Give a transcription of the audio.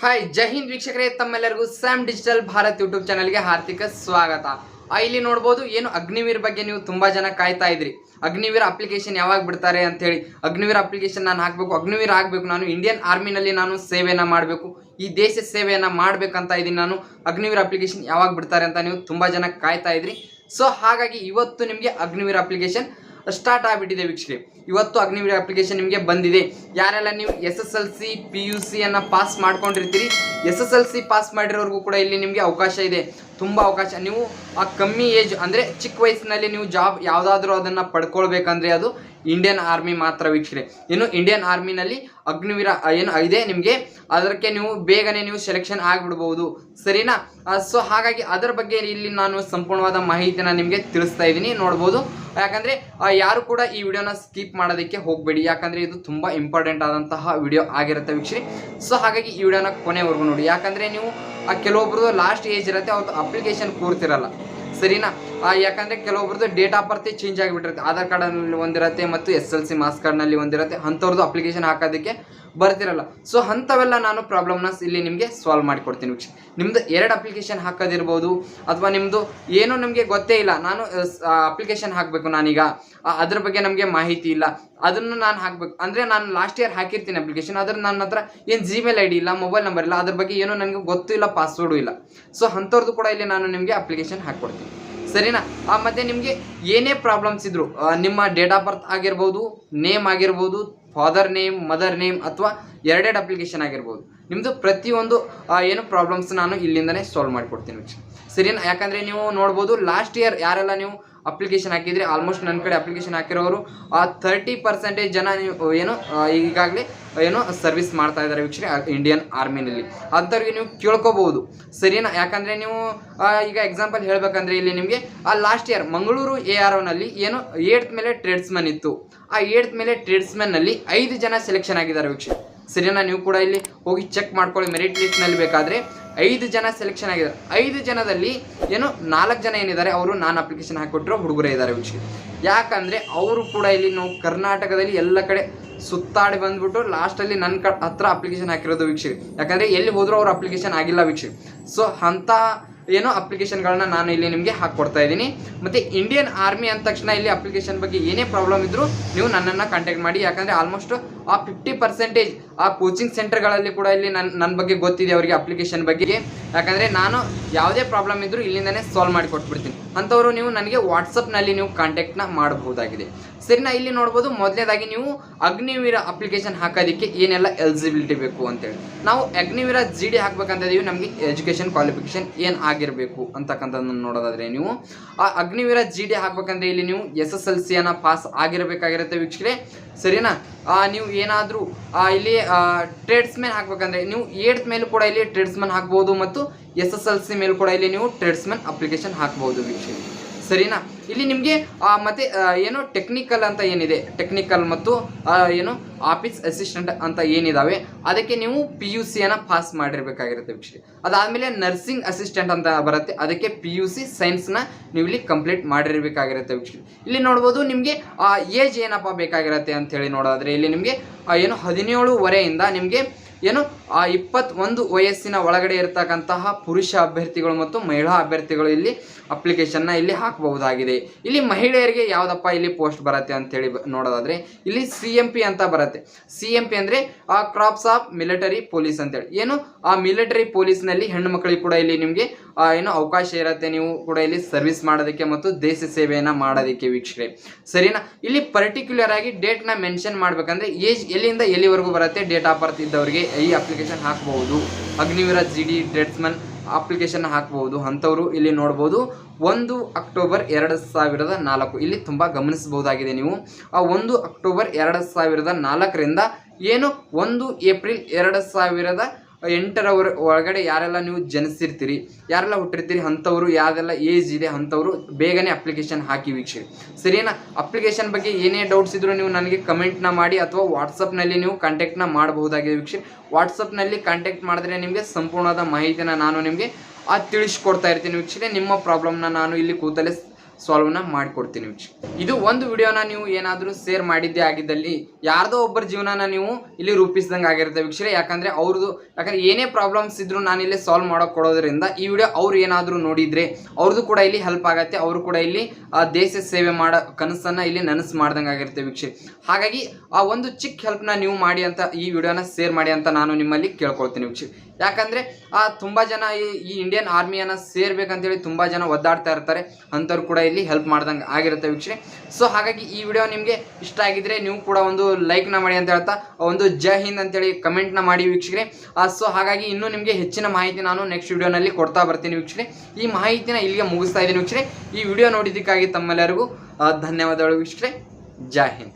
Hi ಜೈ ಹಿಂದ್ ವೀಕ್ಷಕರೇ, ತಮ್ಮೆಲ್ಲರಿಗೂ Sam digital Bharat YouTube ಚಾನಲ್ಗೆ ಹಾರ್ದಿಕ ಸ್ವಾಗತ. ಇಲ್ಲಿ ನೋಡ್ಬೋದು ಏನು ಅಗ್ನಿವೀರ್ ಬಗ್ಗೆ ನೀವು ತುಂಬಾ ಜನ ಕಾಯ್ತಾ ಇದ್ರಿ. ಅಗ್ನಿವೀರ್ ಅಪ್ಲಿಕೇಶನ್ ಯಾವಾಗ ಬಿಡ್ತಾರೆ ಅಂತ ಹೇಳಿ ಅಗ್ನಿವೀರ್ ಅಪ್ಲಿಕೇಶನ್ ನಾನು ಹಾಕಬೇಕು. ಅಗ್ನಿವೀರ್ ಆಗಬೇಕು. ನಾನು ಇಂಡಿಯನ್ ಆರ್ಮಿನಲ್ಲಿ ನಾನು ಸೇವೆಯನ್ನು ಮಾಡಬೇಕು. ಈ ದೇಶ ಸೇವೆಯನ್ನು ಮಾಡ್ಬೇಕಂತ ಇದ್ದೀನಿ ನಾನು. ಅಗ್ನಿವೀರ್ ಅಪ್ಲಿಕೇಶನ್ ಯಾವಾಗ ಬಿಡ್ತಾರೆ ಅಂತ ನೀವು ತುಂಬಾ ಜನ ಕಾಯ್ತಾ ಇದ್ರಿ. ಸೊ ಹಾಗಾಗಿ ಇವತ್ತು ನಿಮಗೆ ಅಗ್ನಿವೀರ್ ಅಪ್ಲಿಕೇಶನ್ ಸ್ಟಾರ್ಟ್ ಆಗಿಬಿಟ್ಟಿದೆ ವೀಕ್ಷಕರೇ. ಇವತ್ತು ಅಗ್ನಿವೀರ ಅಪ್ಲಿಕೇಶನ್ ನಿಮಗೆ ಬಂದಿದೆ. ಯಾರೆಲ್ಲ ನೀವು S S L C P U ಸಿಯನ್ನು pass ಮಾಡ್ಕೊಂಡಿರ್ತೀರಿ S S L C pass ಮಾಡಿರೋರ್ಗೂ ಕೂಡ ಇಲ್ಲಿ ನಿಮಗೆ ಅವಕಾಶ ಇದೆ. ತುಂಬ ಅವಕಾಶ. ನೀವು ಆ ಕಮ್ಮಿ ಏಜ್ ಅಂದರೆ ಚಿಕ್ಕ ವಯಸ್ಸಿನಲ್ಲಿ ನೀವು ಜಾಬ್ ಯಾವುದಾದ್ರೂ ಅದನ್ನು ಪಡ್ಕೊಳ್ಬೇಕಂದ್ರೆ ಅದು ಇಂಡಿಯನ್ ಆರ್ಮಿ ಮಾತ್ರ ವೀಕ್ಷಣೆ ಇನ್ನು ಇಂಡಿಯನ್ ಆರ್ಮಿನಲ್ಲಿ ಅಗ್ನಿವೀರ ಏನು ಇದೆ ನಿಮಗೆ. ಅದಕ್ಕೆ ನೀವು ಬೇಗನೆ ನೀವು ಸೆಲೆಕ್ಷನ್ ಆಗಿಬಿಡ್ಬೋದು. ಸರಿನಾ? ಸೊ ಹಾಗಾಗಿ ಅದರ ಬಗ್ಗೆ ಇಲ್ಲಿ ನಾನು ಸಂಪೂರ್ಣವಾದ ಮಾಹಿತಿನ ನಿಮಗೆ ತಿಳಿಸ್ತಾ ಇದ್ದೀನಿ. ನೋಡ್ಬೋದು. ಯಾಕಂದರೆ ಯಾರು ಕೂಡ ಈ ವಿಡಿಯೋನ ಸ್ಕಿಪ್ ಮಾಡೋದಕ್ಕೆ ಹೋಗಬೇಡಿ. ಯಾಕಂದರೆ ಇದು ತುಂಬ ಇಂಪಾರ್ಟೆಂಟ್ ಆದಂತಹ ವಿಡಿಯೋ ಆಗಿರುತ್ತೆ ವೀಕ್ಷಿ ಸೊ ಹಾಗಾಗಿ ಈ ವಿಡಿಯೋನ ಕೊನೆವರೆಗೂ ನೋಡಿ. ಯಾಕಂದರೆ ನೀವು ಕೆಲವೊಬ್ರದ್ದು ಲಾಸ್ಟ್ ಏಜ್ ಇರುತ್ತೆ ಅವ್ರದ್ದು ಅಪ್ಲಿಕೇಶನ್ ಕೂರ್ತಿರಲ್ಲ ಸರಿನಾ? ಯಾಕಂದ್ರೆ ಕೆಲವೊಬ್ರದ್ದು ಡೇಟ್ ಆಫ್ ಬರ್ತ್ ಚೇಂಜ್ ಆಗಿಬಿಟ್ಟಿರುತ್ತೆ. ಆಧಾರ್ ಕಾರ್ಡ್ನಲ್ಲಿ ಒಂದಿರುತ್ತೆ ಮತ್ತು ಎಸ್ ಎಲ್ ಸಿ ಮಾಸ್ ಕಾರ್ಡ್ನಲ್ಲಿ ಒಂದಿರುತ್ತೆ. ಅಂಥವ್ರದ್ದು ಅಪ್ಲಿಕೇಶನ್ ಹಾಕೋದಕ್ಕೆ ಬರ್ತಿರಲ್ಲ. ಸೊ ಅಂಥವೆಲ್ಲ ನಾನು ಪ್ರಾಬ್ಲಮ್ನ ಇಲ್ಲಿ ನಿಮಗೆ ಸಾಲ್ವ್ ಮಾಡಿಕೊಡ್ತೀನಿ ವೀಕ್ಷ. ನಿಮ್ಮದು ಎರಡು ಅಪ್ಲಿಕೇಶನ್ ಹಾಕೋದಿರ್ಬೋದು ಅಥವಾ ನಿಮ್ಮದು ಏನು ನಿಮಗೆ ಗೊತ್ತೇ ಇಲ್ಲ. ನಾನು ಅಪ್ಲಿಕೇಶನ್ ಹಾಕಬೇಕು ನಾನೀಗ. ಅದ್ರ ಬಗ್ಗೆ ನಮಗೆ ಮಾಹಿತಿ ಇಲ್ಲ. ಅದನ್ನು ನಾನು ಹಾಕಬೇಕು. ಅಂದರೆ ನಾನು ಲಾಸ್ಟ್ ಇಯರ್ ಹಾಕಿರ್ತೀನಿ ಅಪ್ಲಿಕೇಶನ್ ಆದರೆ ನನ್ನ ಹತ್ರ ಏನು ಜಿಮೇಲ್ ಐ ಡಿ ಇಲ್ಲ ಮೊಬೈಲ್ ನಂಬರ್ ಇಲ್ಲ, ಅದ್ರ ಬಗ್ಗೆ ಏನೋ ನನಗೆ ಗೊತ್ತೂ ಇಲ್ಲ ಪಾಸ್ವರ್ಡು ಇಲ್ಲ. ಸೊ ಅಂಥವ್ರದ್ದು ಕೂಡ ಇಲ್ಲಿ ನಾನು ನಿಮಗೆ ಅಪ್ಲಿಕೇಶನ್ ಹಾಕ್ಕೊಡ್ತೀನಿ. ಸರಿನಾ? ಆ, ಮತ್ತೆ ನಿಮಗೆ ಏನೇ ಪ್ರಾಬ್ಲಮ್ಸ್ ಇದ್ರು ನಿಮ್ಮ ಡೇಟ್ ಆಫ್ ಬರ್ತ್ ಆಗಿರ್ಬೋದು ನೇಮ್ ಆಗಿರ್ಬೋದು ಫಾದರ್ ನೇಮ್ ಮದರ್ ನೇಮ್ ಅಥವಾ ಎರಡೆರಡು ಅಪ್ಲಿಕೇಶನ್ ಆಗಿರ್ಬೋದು ನಿಮ್ಮದು ಪ್ರತಿಯೊಂದು ಏನು ಪ್ರಾಬ್ಲಮ್ಸ್ ನಾನು ಇಲ್ಲಿಂದನೇ ಸಾಲ್ವ್ ಮಾಡಿಕೊಡ್ತೀನಿ ಸರಿನಾ? ಯಾಕಂದರೆ ನೀವು ನೋಡ್ಬೋದು ಲಾಸ್ಟ್ ಇಯರ್ ಯಾರೆಲ್ಲ ನೀವು ಅಪ್ಲಿಕೇಶನ್ ಹಾಕಿದ್ರೆ ಆಲ್ಮೋಸ್ಟ್ ನನ್ನ ಕಡೆ ಅಪ್ಲಿಕೇಶನ್ ಹಾಕಿರೋರು, ಆ ತರ್ಟಿ ಪರ್ಸೆಂಟೇಜ್ ಜನ ನೀವು ಏನು ಈಗಾಗಲೇ ಏನು ಸರ್ವಿಸ್ ಮಾಡ್ತಾ ಇದ್ದಾರೆ ವೀಕ್ಷಣೆ ಇಂಡಿಯನ್ ಆರ್ಮಿನಲ್ಲಿ ಅಂಥವ್ರಿಗೆ ನೀವು ಕೇಳ್ಕೋಬಹುದು. ಸರಿನಾ? ಯಾಕಂದರೆ ನೀವು ಈಗ ಎಕ್ಸಾಂಪಲ್ ಹೇಳಬೇಕಂದ್ರೆ ಇಲ್ಲಿ ನಿಮಗೆ, ಆ last year Mangaluru A R ಒನಲ್ಲಿ ಏನು ಏಟ್ತ್ ಮೇಲೆ ಟ್ರೇಡ್ಸ್ಮನ್ ಇತ್ತು. ಆ ಏಟ್ತ್ ಮೇಲೆ ಟ್ರೇಡ್ಸ್ಮನ್ನಲ್ಲಿ ಐದು ಜನ ಸೆಲೆಕ್ಷನ್ ಆಗಿದ್ದಾರೆ ವೀಕ್ಷಣೆ ಸರಿನಾ? ನೀವು ಕೂಡ ಇಲ್ಲಿ ಹೋಗಿ ಚೆಕ್ ಮಾಡ್ಕೊಳ್ಳಿ ಮೆರಿಟ್ ಲಿಸ್ಟ್ನಲ್ಲಿ ಬೇಕಾದರೆ. ಐದು ಜನ ಸೆಲೆಕ್ಷನ್ ಆಗಿದ್ದಾರೆ. ಐದು ಜನದಲ್ಲಿ ಏನು ನಾಲ್ಕು ಜನ ಏನಿದ್ದಾರೆ, ಅವರು ನಾನು ಅಪ್ಲಿಕೇಶನ್ ಹಾಕಿಕೊಟ್ಟಿರೋ ಹುಡುಗರೇ ಇದ್ದಾರೆ ವಿಷಯ ಯಾಕಂದರೆ ಅವರು ಕೂಡ ಇಲ್ಲಿ ನಾವು ಕರ್ನಾಟಕದಲ್ಲಿ ಎಲ್ಲ ಕಡೆ ಸುತ್ತಾಡಿ ಬಂದ್ಬಿಟ್ಟು ಲಾಸ್ಟಲ್ಲಿ ನನ್ನ ಕ ಹತ್ರ ಅಪ್ಲಿಕೇಶನ್ ಹಾಕಿರೋದು ವೀಕ್ಷಕ ಯಾಕಂದರೆ ಎಲ್ಲಿ ಹೋದರೂ ಅವ್ರ ಅಪ್ಲಿಕೇಶನ್ ಆಗಿಲ್ಲ ವೀಕ್ಷಕ ಸೊ ಅಂಥ ಏನೋ ಅಪ್ಲಿಕೇಶನ್ಗಳನ್ನ ನಾನು ಇಲ್ಲಿ ನಿಮಗೆ ಹಾಕ್ಕೊಡ್ತಾ ಇದ್ದೀನಿ. ಮತ್ತು ಇಂಡಿಯನ್ ಆರ್ಮಿ ಅಂದ ತಕ್ಷಣ ಇಲ್ಲಿ ಅಪ್ಲಿಕೇಶನ್ ಬಗ್ಗೆ ಏನೇ ಪ್ರಾಬ್ಲಮ್ ಇದ್ದರೂ ನೀವು ನನ್ನನ್ನು ಕಾಂಟ್ಯಾಕ್ಟ್ ಮಾಡಿ. ಯಾಕಂದರೆ ಆಲ್ಮೋಸ್ಟ್ ಆ ಫಿಫ್ಟಿ ಪರ್ಸೆಂಟೇಜ್ ಆ ಕೋಚಿಂಗ್ ಸೆಂಟರ್ಗಳಲ್ಲಿ ಕೂಡ ಇಲ್ಲಿ ನನ್ನ ನನ್ನ ಬಗ್ಗೆ ಗೊತ್ತಿದೆ ಅವರಿಗೆ ಅಪ್ಲಿಕೇಶನ್ ಬಗ್ಗೆ. ಯಾಕಂದರೆ ನಾನು ಯಾವುದೇ ಪ್ರಾಬ್ಲಮ್ ಇದ್ದರೂ ಇಲ್ಲಿಂದನೇ ಸಾಲ್ವ್ ಮಾಡಿ ಕೊಟ್ಬಿಡ್ತೀನಿ. ಅಂಥವರು ನೀವು ನನಗೆ ವಾಟ್ಸಪ್ನಲ್ಲಿ ನೀವು ಕಾಂಟ್ಯಾಕ್ಟ್ನ ಮಾಡಬಹುದಾಗಿದೆ. ಸರಿನಾ, ಇಲ್ಲಿ ನೋಡ್ಬೋದು ಮೊದಲನೇದಾಗಿ ನೀವು ಅಗ್ನಿವೀರ ಅಪ್ಲಿಕೇಶನ್ ಹಾಕೋದಕ್ಕೆ ಏನೆಲ್ಲ ಎಲಿಜಿಬಿಲಿಟಿ ಬೇಕು ಅಂತೇಳಿ. ನಾವು ಅಗ್ನಿವೀರ ಜಿ ಡಿ ಹಾಕ್ಬೇಕಂತ ಇದೀವಿ, ನಮಗೆ ಎಜುಕೇಷನ್ ಕ್ವಾಲಿಫಿಕೇಶನ್ ಏನು ಆಗಿರಬೇಕು ಅಂತಕ್ಕಂಥದ್ದನ್ನು ನೋಡೋದಾದರೆ ನೀವು. ಆ ಅಗ್ನಿವೀರ ಜಿ ಡಿ ಹಾಕ್ಬೇಕಂದ್ರೆ ಇಲ್ಲಿ ನೀವು ಎಸ್ ಎಸ್ ಎಲ್ ಸಿಯನ್ನು ಪಾಸ್ ಆಗಿರಬೇಕಾಗಿರುತ್ತೆ ವೀಕ್ಷಕರೇ. ಸರಿನಾ? ನೀವು ಏನಾದರೂ ಇಲ್ಲಿ ಟ್ರೇಡ್ಸ್ಮೆನ್ ಹಾಕ್ಬೇಕಂದ್ರೆ ನೀವು ಏಟ್ತ್ ಮೇಲೂ ಕೂಡ ಇಲ್ಲಿ ಟ್ರೇಡ್ಸ್ಮನ್ ಹಾಕ್ಬೋದು ಮತ್ತು ಎಸ್ ಎಸ್ ಎಲ್ ಸಿ ಮೇಲೂ ಕೂಡ ಇಲ್ಲಿ ನೀವು ಟ್ರೇಡ್ಸ್ಮನ್ ಅಪ್ಲಿಕೇಶನ್ ಹಾಕ್ಬೋದು ವೀಕ್ಷಕರೇ. ಸರಿನಾ? ಇಲ್ಲಿ ನಿಮಗೆ ಮತ್ತೆ ಏನು ಟೆಕ್ನಿಕಲ್ ಅಂತ ಏನಿದೆ? ಟೆಕ್ನಿಕಲ್ ಮತ್ತು ಏನು ಆಫೀಸ್ ಅಸಿಸ್ಟೆಂಟ್ ಅಂತ ಏನಿದಾವೆ? ಅದಕ್ಕೆ ನೀವು ಪಿ ಯು ಸಿಯನ್ನು ಪಾಸ್ ಮಾಡಿರಬೇಕಾಗಿರುತ್ತೆ ವೀಕ್ಷಕರೇ. ಅದಾದಮೇಲೆ ನರ್ಸಿಂಗ್ ಅಸಿಸ್ಟೆಂಟ್ ಅಂತ ಬರುತ್ತೆ. ಅದಕ್ಕೆ ಪಿ ಯು ಸಿ ಸೈನ್ಸ್ನ ನೀವು ಇಲ್ಲಿ ಕಂಪ್ಲೀಟ್ ಮಾಡಿರಬೇಕಾಗಿರುತ್ತೆ ವೀಕ್ಷಕರೇ. ಇಲ್ಲಿ ನೋಡ್ಬೋದು ನಿಮಗೆ ಏಜ್ ಏನಪ್ಪ ಬೇಕಾಗಿರುತ್ತೆ ಅಂತ ಹೇಳಿ ನೋಡೋದಾದ್ರೆ, ಇಲ್ಲಿ ನಿಮಗೆ ಏನು ಹದಿನೇಳುವರೆಯಿಂದ ನಿಮಗೆ ಏನು? ಆ ಇಪ್ಪತ್ತೊಂದು ವಯಸ್ಸಿನ ಒಳಗಡೆ ಇರತಕ್ಕಂತಹ ಪುರುಷ ಅಭ್ಯರ್ಥಿಗಳು ಮತ್ತು ಮಹಿಳಾ ಅಭ್ಯರ್ಥಿಗಳು ಇಲ್ಲಿ ಅಪ್ಲಿಕೇಶನ್ನ ಇಲ್ಲಿ ಹಾಕಬಹುದಾಗಿದೆ. ಇಲ್ಲಿ ಮಹಿಳೆಯರಿಗೆ ಯಾವುದಪ್ಪ ಇಲ್ಲಿ ಪೋಸ್ಟ್ ಬರುತ್ತೆ ಅಂತೇಳಿ ನೋಡೋದಾದ್ರೆ, ಇಲ್ಲಿ ಸಿ ಎಂ ಪಿ ಅಂತ ಬರುತ್ತೆ. ಸಿ ಎಂ ಪಿ ಅಂದರೆ, ಆ ಕ್ರಾಪ್ಸ್ ಆಫ್ ಮಿಲಿಟರಿ ಪೊಲೀಸ್ ಅಂತೇಳಿ. ಏನು? ಆ ಮಿಲಿಟರಿ ಪೊಲೀಸ್ನಲ್ಲಿ ಹೆಣ್ಣು ಮಕ್ಕಳಿಗೆ ಕೂಡ ಇಲ್ಲಿ ನಿಮಗೆ ಏನು ಅವಕಾಶ ಇರುತ್ತೆ. ನೀವು ಕೂಡ ಇಲ್ಲಿ ಸರ್ವಿಸ್ ಮಾಡೋದಕ್ಕೆ ಮತ್ತು ದೇಶ ಸೇವೆಯನ್ನು ಮಾಡೋದಕ್ಕೆ ವೀಕ್ಷಕರೇ. ಸರಿನಾ? ಇಲ್ಲಿ ಪರ್ಟಿಕ್ಯುಲರ್ ಆಗಿ ಡೇಟ್ನ ಮೆನ್ಷನ್ ಮಾಡ್ಬೇಕಂದ್ರೆ, ಏಜ್ ಎಲ್ಲಿಂದ ಎಲ್ಲಿವರೆಗೂ ಬರುತ್ತೆ? ಡೇಟ್ ಆಫ್ ಬರ್ತ್ ಇದ್ದವರಿಗೆ. ಈ ಅಪ್ಲಿಕೇಶನ್ ಹಾಕಬಹುದು. Agniveera G D tradesman application ಹಾಕಬಹುದು. ಅಂಥವ್ರು ಇಲ್ಲಿ ನೋಡ್ಬೋದು, ಒಂದು ಅಕ್ಟೋಬರ್ ಎರಡು ಸಾವಿರದ ನಾಲ್ಕು. ಇಲ್ಲಿ ತುಂಬ ಗಮನಿಸಬಹುದಾಗಿದೆ ನೀವು. ಆ ಒಂದು ಅಕ್ಟೋಬರ್ ಎರಡು ಸಾವಿರದ ನಾಲ್ಕರಿಂದ ಏನು? ಒಂದು ಏಪ್ರಿಲ್ ಎರಡು ಸಾವಿರದ ಎಂಟರವರ ಒಳಗಡೆ ಯಾರೆಲ್ಲ ನೀವು ಜನಿಸಿರ್ತೀರಿ, ಯಾರೆಲ್ಲ ಹುಟ್ಟಿರ್ತೀರಿ, ಅಂಥವ್ರು, ಯಾರೆಲ್ಲ ಏಜ್ ಇದೆ, ಅಂಥವ್ರು ಬೇಗನೆ ಅಪ್ಲಿಕೇಶನ್ ಹಾಕಿ ವೀಕ್ಷಿಸಿ ಸರಿನಾ? ಅಪ್ಲಿಕೇಶನ್ ಬಗ್ಗೆ ಏನೇ ಡೌಟ್ಸ್ ಇದ್ರೂ ನೀವು ನನಗೆ ಕಮೆಂಟ್ನ ಮಾಡಿ ಅಥವಾ ವಾಟ್ಸಪ್ನಲ್ಲಿ ನೀವು ಕಾಂಟ್ಯಾಕ್ಟ್ನ ಮಾಡಬಹುದಾಗಿದೆ ವೀಕ್ಷಿ ವಾಟ್ಸಪ್ನಲ್ಲಿ ಕಾಂಟ್ಯಾಕ್ಟ್ ಮಾಡಿದ್ರೆ ನಿಮಗೆ ಸಂಪೂರ್ಣವಾದ ಮಾಹಿತಿನ ನಾನು ನಿಮಗೆ, ಆ ತಿಳಿಸ್ಕೊಡ್ತಾ ಇರ್ತೀನಿ ವೀಕ್ಷಿಸಿ ನಿಮ್ಮ ಪ್ರಾಬ್ಲಮ್ನ ನಾನು ಇಲ್ಲಿ ಕೂತಲ್ಲೇ ಸಾಲ್ವ್ನ ಮಾಡಿಕೊಡ್ತೀನಿ. ಇದು ಒಂದು ವಿಡಿಯೋನ ನೀವು ಏನಾದರೂ ಶೇರ್ ಮಾಡಿದ್ದೇ ಆಗಿದ್ದಲ್ಲಿ ಯಾರ್ದೋ ಒಬ್ಬರ ಜೀವನನ ನೀವು ಇಲ್ಲಿ ರೂಪಿಸ್ದಂಗೆ ಆಗಿರುತ್ತೆ ವೀಕ್ಷರೆ. ಯಾಕಂದ್ರೆ ಅವ್ರದ್ದು, ಯಾಕಂದ್ರೆ ಏನೇ ಪ್ರಾಬ್ಲಮ್ಸ್ ಇದ್ದರೂ ನಾನು ಇಲ್ಲಿ ಸಾಲ್ವ್ ಮಾಡೋಕೆ ಕೊಡೋದ್ರಿಂದ ಈ ವಿಡಿಯೋ ಅವ್ರು ಏನಾದರೂ ನೋಡಿದ್ರೆ ಅವ್ರದ್ದು ಕೂಡ ಇಲ್ಲಿ ಹೆಲ್ಪ್ ಆಗತ್ತೆ, ಅವರು ಕೂಡ ಇಲ್ಲಿ ದೇಶ ಸೇವೆ ಮಾಡೋ ಕನಸನ್ನ ಇಲ್ಲಿ ನನಸು ಮಾಡ್ದಂಗೆ ಆಗಿರುತ್ತೆ ವೀಕ್ಷೆ ಹಾಗಾಗಿ ಆ ಒಂದು ಚಿಕ್ಕ ಹೆಲ್ಪ್ನ ನೀವು ಮಾಡಿ ಅಂತ ಈ ವಿಡಿಯೋನ ಶೇರ್ ಮಾಡಿ ಅಂತ ನಾನು ನಿಮ್ಮಲ್ಲಿ ಕೇಳ್ಕೊಳ್ತೀನಿ ವೀಕ್ಷೆ ಯಾಕಂದ್ರೆ ತುಂಬಾ ಜನ ಈ ಇಂಡಿಯನ್ ಆರ್ಮಿಯನ್ನು ಸೇರ್ಬೇಕಂತೇಳಿ ತುಂಬ ಜನ ಒದ್ದಾಡ್ತಾ ಇರ್ತಾರೆ. ಅಂಥವ್ರು ಕೂಡ ಇಲ್ಲಿ ಹೆಲ್ಪ್ ಮಾಡ್ದಂಗೆ ಆಗಿರುತ್ತೆ ವೀಕ್ಷಣೆ. ಸೊ ಹಾಗಾಗಿ ಈ ವಿಡಿಯೋ ನಿಮಗೆ ಇಷ್ಟ ಆಗಿದ್ರೆ ನೀವು ಕೂಡ ಒಂದು ಲೈಕ್ನ ಮಾಡಿ ಅಂತ ಹೇಳ್ತಾ ಒಂದು ಜೈ ಹಿಂದ್ ಅಂತೇಳಿ ಕಮೆಂಟ್ನ ಮಾಡಿ ವೀಕ್ಷಕರೆ. ಸೊ ಹಾಗಾಗಿ ಇನ್ನೂ ನಿಮಗೆ ಹೆಚ್ಚಿನ ಮಾಹಿತಿ ನಾನು ನೆಕ್ಸ್ಟ್ ವಿಡಿಯೋನಲ್ಲಿ ಕೊಡ್ತಾ ಬರ್ತೀನಿ ವೀಕ್ಷಣೆ ಈ ಮಾಹಿತಿನ ಇಲ್ಲಿಗೆ ಮುಗಿಸ್ತಾ ಇದ್ದೀನಿ ವೀಕ್ಷಣೆ ಈ ವಿಡಿಯೋ ನೋಡಿದ್ದಕ್ಕಾಗಿ ತಮ್ಮೆಲ್ಲರಿಗೂ ಧನ್ಯವಾದಗಳು ವೀಕ್ಷಕರೆ. ಜೈ ಹಿಂದ್.